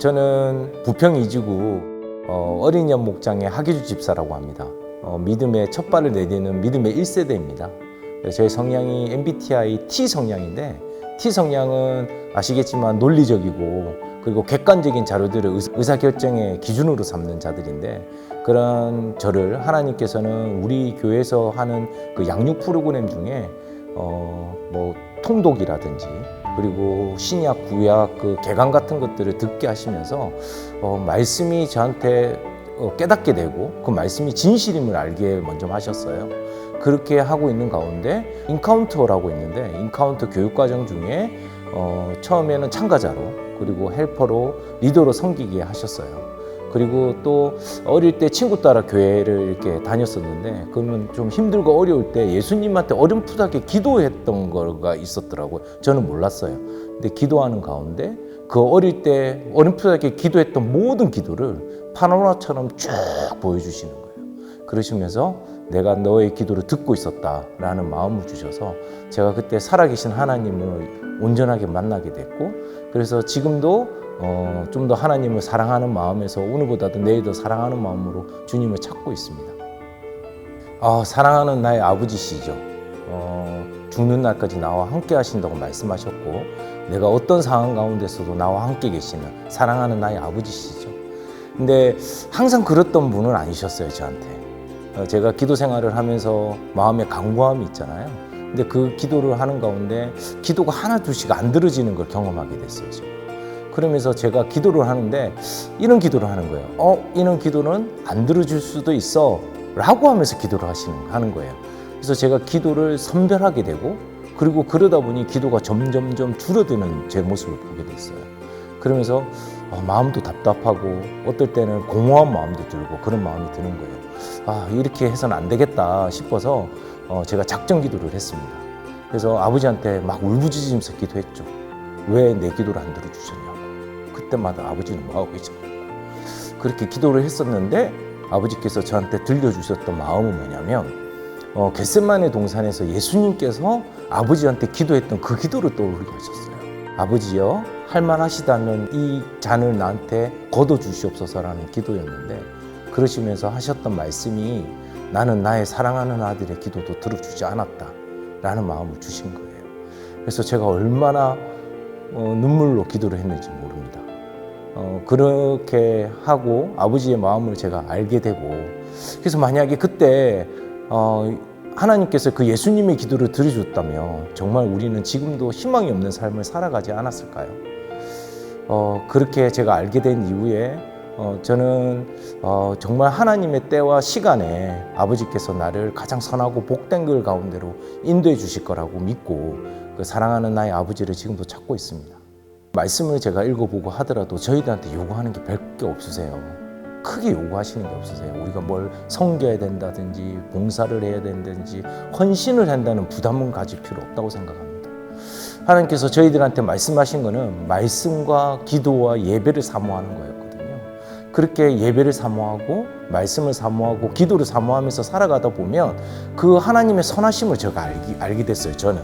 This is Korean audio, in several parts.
저는 부평 이지구 어, 어린이 연 목장의 하기주 집사라고 합니다. 어, 믿음의 첫 발을 내디는 믿음의 1세대입니다. 저희 성향이 MBTI T 성향인데 T 성향은 아시겠지만 논리적이고 그리고 객관적인 자료들을 의- 의사결정의 기준으로 삼는 자들인데 그런 저를 하나님께서는 우리 교회에서 하는 그 양육 프로그램 중에 어, 뭐 통독이라든지 그리고 신약 구약 그 개강 같은 것들을 듣게 하시면서 어, 말씀이 저한테 어, 깨닫게 되고 그 말씀이 진실임을 알게 먼저 하셨어요. 그렇게 하고 있는 가운데 인카운터라고 있는데 인카운터 교육 과정 중에 어, 처음에는 참가자로 그리고 헬퍼로 리더로 섬기게 하셨어요. 그리고 또 어릴 때 친구 따라 교회를 이렇게 다녔었는데 그러면 좀 힘들고 어려울 때 예수님한테 어렴풋하게 기도했던 거가 있었더라고요. 저는 몰랐어요. 근데 기도하는 가운데 그 어릴 때 어렴풋하게 기도했던 모든 기도를 파노라처럼 쭉 보여주시는 거예요. 그러시면서 내가 너의 기도를 듣고 있었다라는 마음을 주셔서 제가 그때 살아계신 하나님을 온전하게 만나게 됐고 그래서 지금도 어, 좀 더 하나님을 사랑하는 마음에서 오늘보다도 내일 더 사랑하는 마음으로 주님을 찾고 있습니다. 아, 사랑하는 나의 아버지시죠. 어, 죽는 날까지 나와 함께 하신다고 말씀하셨고 내가 어떤 상황 가운데서도 나와 함께 계시는 사랑하는 나의 아버지시죠. 근데 항상 그랬던 분은 아니셨어요, 저한테. 어, 제가 기도 생활을 하면서 마음에 강구함이 있잖아요. 근데 그 기도를 하는 가운데 기도가 하나 둘씩 안 들어지는 걸 경험하게 됐어요. 제가. 그러면서 제가 기도를 하는데 이런 기도를 하는 거예요. 어, 이런 기도는 안 들어줄 수도 있어. 라고 하면서 기도를 하시는, 하는 거예요. 그래서 제가 기도를 선별하게 되고 그리고 그러다 보니 기도가 점점점 줄어드는 제 모습을 보게 됐어요. 그러면서 어, 마음도 답답하고 어떨 때는 공허한 마음도 들고 그런 마음이 드는 거예요. 아, 이렇게 해서는 안 되겠다 싶어서 어, 제가 작정 기도를 했습니다. 그래서 아버지한테 막 울부짖으면서 기도했죠. 왜 내 기도를 안 들어주셨냐고. 그때마다 아버지는 뭐하고 계셨냐고. 그렇게 기도를 했었는데 아버지께서 저한테 들려주셨던 마음은 뭐냐면 어, 겟세만의 동산에서 예수님께서 아버지한테 기도했던 그 기도를 떠오르게 하셨어요. 아버지여 할만하시다면 이 잔을 나한테 걷어 주시옵소서라는 기도였는데 그러시면서 하셨던 말씀이 나는 나의 사랑하는 아들의 기도도 들어주지 않았다 라는 마음을 주신 거예요. 그래서 제가 얼마나 어, 눈물로 기도를 했는지 모릅니다. 어, 그렇게 하고 아버지의 마음을 제가 알게 되고 그래서 만약에 그때 어, 하나님께서 그 예수님의 기도를 들어줬다면 정말 우리는 지금도 희망이 없는 삶을 살아가지 않았을까요? 어, 그렇게 제가 알게 된 이후에 어, 저는 어, 정말 하나님의 때와 시간에 아버지께서 나를 가장 선하고 복된 글 가운데로 인도해 주실 거라고 믿고 그 사랑하는 나의 아버지를 지금도 찾고 있습니다. 말씀을 제가 읽어보고 하더라도 저희들한테 요구하는 게 별게 없으세요. 크게 요구하시는 게 없으세요. 우리가 뭘 섬겨야 된다든지 봉사를 해야 된다든지 헌신을 한다는 부담은 가질 필요 없다고 생각합니다. 하나님께서 저희들한테 말씀하신 거는 말씀과 기도와 예배를 사모하는 거였거든요. 그렇게 예배를 사모하고 말씀을 사모하고 기도를 사모하면서 살아가다 보면 그 하나님의 선하심을 제가 알기, 알게 됐어요. 저는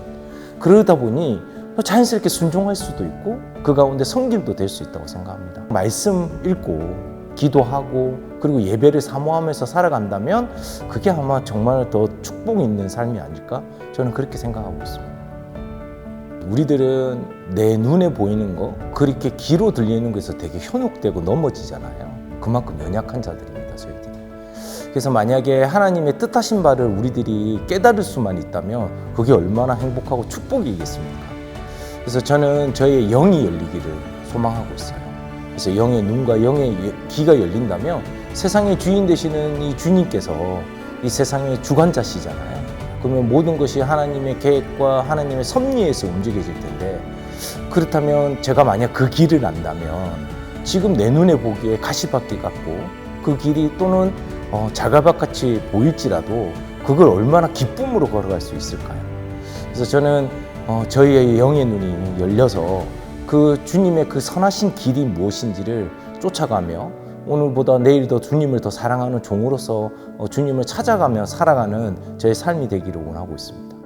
그러다 보니 자연스럽게 순종할 수도 있고 그 가운데 성김도 될 수 있다고 생각합니다. 말씀 읽고 기도하고 그리고 예배를 사모하면서 살아간다면 그게 아마 정말 더 축복 있는 삶이 아닐까 저는 그렇게 생각하고 있습니다. 우리들은 내 눈에 보이는 거 그렇게 귀로 들리는 것에서 되게 현혹되고 넘어지잖아요. 그만큼 연약한 자들입니다, 저희들이. 그래서 만약에 하나님의 뜻하신 바를 우리들이 깨달을 수만 있다면 그게 얼마나 행복하고 축복이겠습니까? 그래서 저는 저의 영이 열리기를 소망하고 있어요. 그래서 영의 눈과 영의 귀가 열린다면 세상의 주인 되시는 이 주님께서 이 세상의 주관자시잖아요. 그러면 모든 것이 하나님의 계획과 하나님의 섭리에서 움직여질 텐데 그렇다면 제가 만약 그 길을 안다면 지금 내 눈에 보기에 가시밭길 같고 그 길이 또는 어, 자갈밭같이 보일지라도 그걸 얼마나 기쁨으로 걸어갈 수 있을까요? 그래서 저는 어, 저희의 영의 눈이 열려서 그 주님의 그 선하신 길이 무엇인지를 쫓아가며 오늘보다 내일도 주님을 더 사랑하는 종으로서 어, 주님을 찾아가며 살아가는 저의 삶이 되기를 원하고 있습니다.